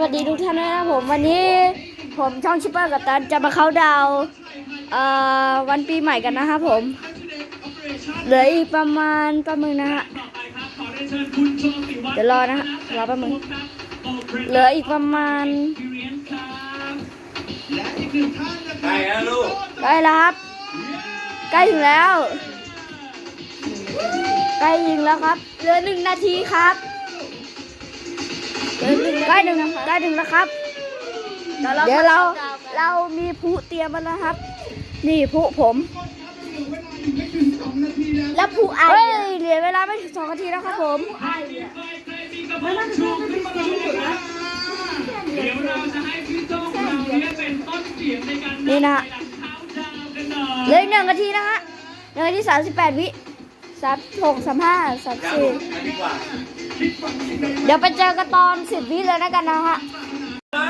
วัสดีทุกท่านนะครับผมวันนี้ผมช่องชิปเปอร์กับตันจะมาเข้าดาวน์เอ่อวันปีใหม่กันนะครับผมเหลืออีกประมาณประมึงนะฮะเดี๋ยวรอนะฮะรอประมึงเหลืออีกประมาณใช่แล้วลูกใกล้แล้วครับใกล้ถึงแล้วใกล้ยิงแล้วครับเหลือหนึ่งนาทีครับเหลือหนึ่ง ใกล้หนึ่งใกล้ถึงแล้วครับ เดี๋ยวเราเรามีผู้เตรียมมาแล้วครับ นี่ผู้ผมแล้วผู้ไอเฮ้ยเหลือเวลาไม่ถึงสองนาทีแล้วครับผมเดี๋ยวเราจะให้พี่โจ้ของเราเนี่ยเป็นต้นเสียงในการนี่นะเขาดาวกันหน่อยเหลืออีกหนึ่งนาทีนะฮะหนึ่งนาทีสามสิบแปดวิ สามหกสามห้าสามสี่เดี๋ยวไปเจอกันตอนสิบวิเลยนะกันนะฮะ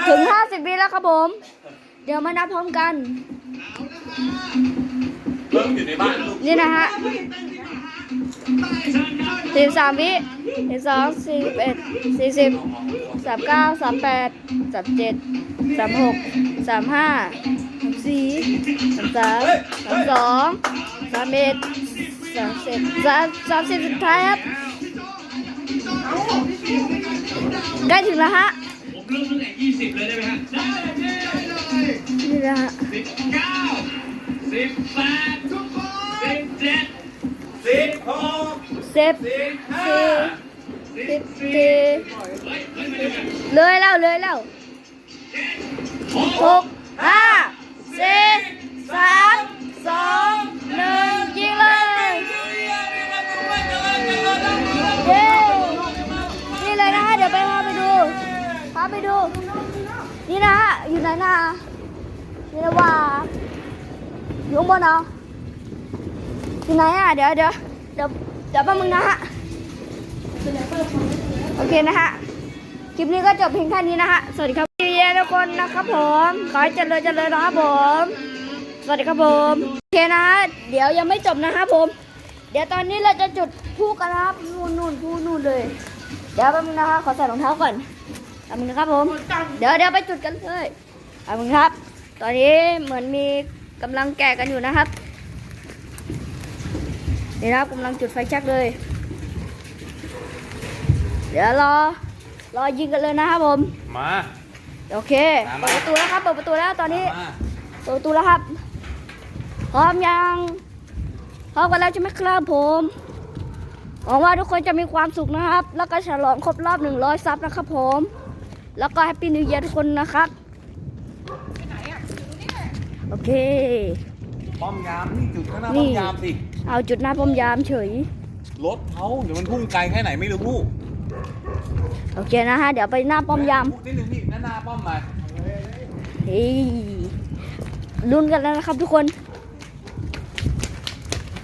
ถึงห้าสิบวิแล้วครับผม เดี๋ยวมานับพร้อมกันเพิ่มอยู่ในบ้านลูกนี่นะฮะสี่สามวิสี่สองสี่เอ็ดสี่สิบสามเก้าสามแปดสามเจ็ดสามหกสามห้าสามสี่สามสามสามสองสามเอ็ดสามสิบสามสามสิบสุดท้ายครับใกล้ถึงแล้วฮะผมเริ่มตั้งแต่ยี่สิบเลยได้ไหมฮะได้เลยนี่นะฮะสิบเก้าสิบแปดสิบเจ็ดสิบหกสิบสิบห้าสี่สิบสี่เลยแล้วเลยแล้วหกห้าสี่สามสอง นี่นะฮะอยู่ไหนนะนี่นะว่าอยู่บนเหรออยู่ไหนอะเดี๋ยวเดี๋ยวเดี๋ยวเดี๋ยวแป๊บนึงนะฮะโอเคนะฮะคลิปนี้ก็จบเพียงแค่นี้นะฮะสวัสดีครับพี่เยทุกคนนะครับผมขอให้เจริญเจริญนะครับผมสวัสดีครับผมโอเคนะฮะเดี๋ยวยังไม่จบนะครับผม เดี๋ยวตอนนี้เราจะจุดพลุกันนะครับนู่นนู่นพลุนู่นเลยเดี๋ยวแป๊บนึงนะคะขอใส่รองเท้าก่อน แป๊บนึงนะครับผม เดี๋ยวเดี๋ยวไปจุดกันเลยแป๊บนึงครับ ตอนนี้เหมือนมีกำลังแกะกันอยู่นะครับนี่นะครับกำลังจุดไฟแช็กเลย เดี๋ยวรอรอยิงกันเลยนะครับผม มา โอเคมาเปิดประตูแล้วครับ เปิดประตูแล้วตอนนี้มาเปิดประตูแล้วครับ พร้อมยัง พร้อมกันแล้วใช่ไหมครับผมหวังว่าทุกคนจะมีความสุขนะครับ แล้วก็ฉลองครบรอบ 100 ซับนะครับผม แล้วก็แฮปปี้นิว e ย r ทุกคนนะครับโอเค ป้อมยามนี่จุดข้างหน้านี่ ป้อมยามสิ เอาจุดหน้าป้อมยามเฉย รถเขาเดี๋ยวมันพุ่งไกลแค่ไหนไม่รู้โอเคนะฮะ เดี๋ยวไปหน้าป้อมยาม พูดนิดนึงพี่หน้าหน้าป้อมมาเฮ้ยลุ้นกันแล้วนะครับทุกคน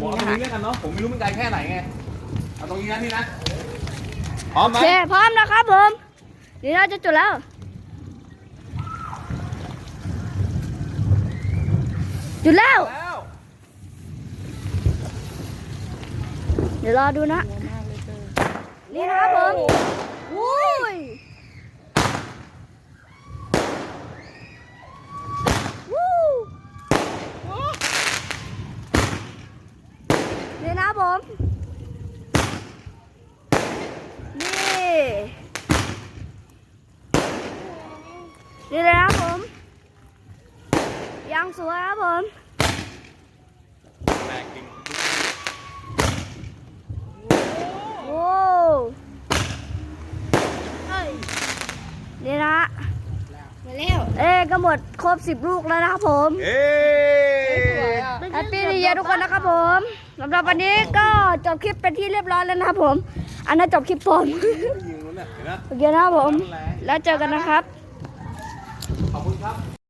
บอกเอาตรงนี้แล้วกันเนาะผมไม่รู้มันไกลแค่ไหนไงเอาตรงนี้นะพี่นะพร้อมไหมโอเคพร้อมนะครับผม เดี๋ยวเราจะจุดแล้วจุดแล้วแล้ว เดี๋ยวรอดูนะ นี่นะครับผมอุ้ยวู้นี่นะครับผม นี่ นี่เลยนะครับผมยังสวยครับผมแรงจริงโอ้นี่นะมาแล้ว เอ้ก็หมดครบสิบลูกแล้วนะครับผมเอ้ยแฮปปี้นิวเยียทุกคนนะครับผมสำหรับวันนี้ก็จบคลิปเป็นที่เรียบร้อยแล้วนะครับผม อันนั้นจบคลิปผมยิงนู้นน่ะเห็นไหมโอเคนะครับผม แล้วเจอกันนะครับ ขอบคุณครับ